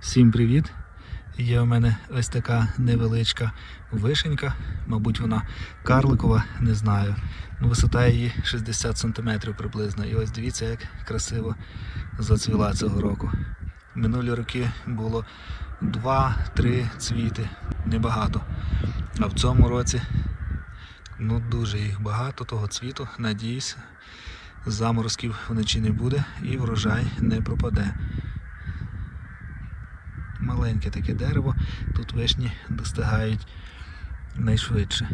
Всім привіт! Є у мене ось така невеличка вишенька, мабуть, вона карликова, не знаю. Ну, висота її 60 см приблизно. І ось дивіться, як красиво зацвіла цього року. Минулі роки було 2-3 цвіти, небагато. А в цьому році ну, дуже їх багато, того цвіту. Надіюсь, заморозків вночі не буде і врожай не пропаде маленьке таке дерево. Тут вишні достигають найшвидше.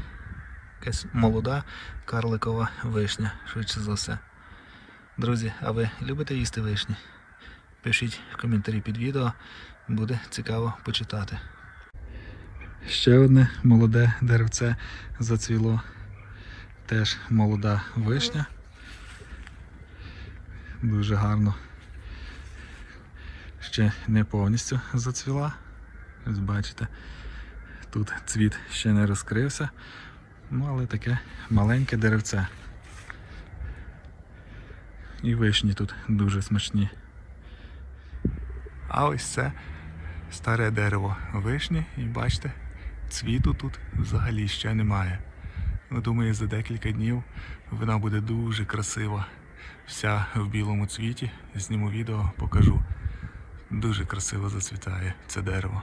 Якась молода карликова вишня, швидше за все. Друзі, а ви любите їсти вишні? Пишіть в коментарі під відео, буде цікаво почитати. Ще одне молоде деревце зацвіло. Теж молода вишня. Дуже гарно ще не повністю зацвіла. Ось бачите, тут цвіт ще не розкрився, ну але таке маленьке деревце. І вишні тут дуже смачні. А ось це старе дерево вишні, і бачите, цвіту тут взагалі ще немає. Ну, думаю, за декілька днів вона буде дуже красива. Вся в білому цвіті. Зніму відео, покажу. Дуже красиво зацвітає це дерево.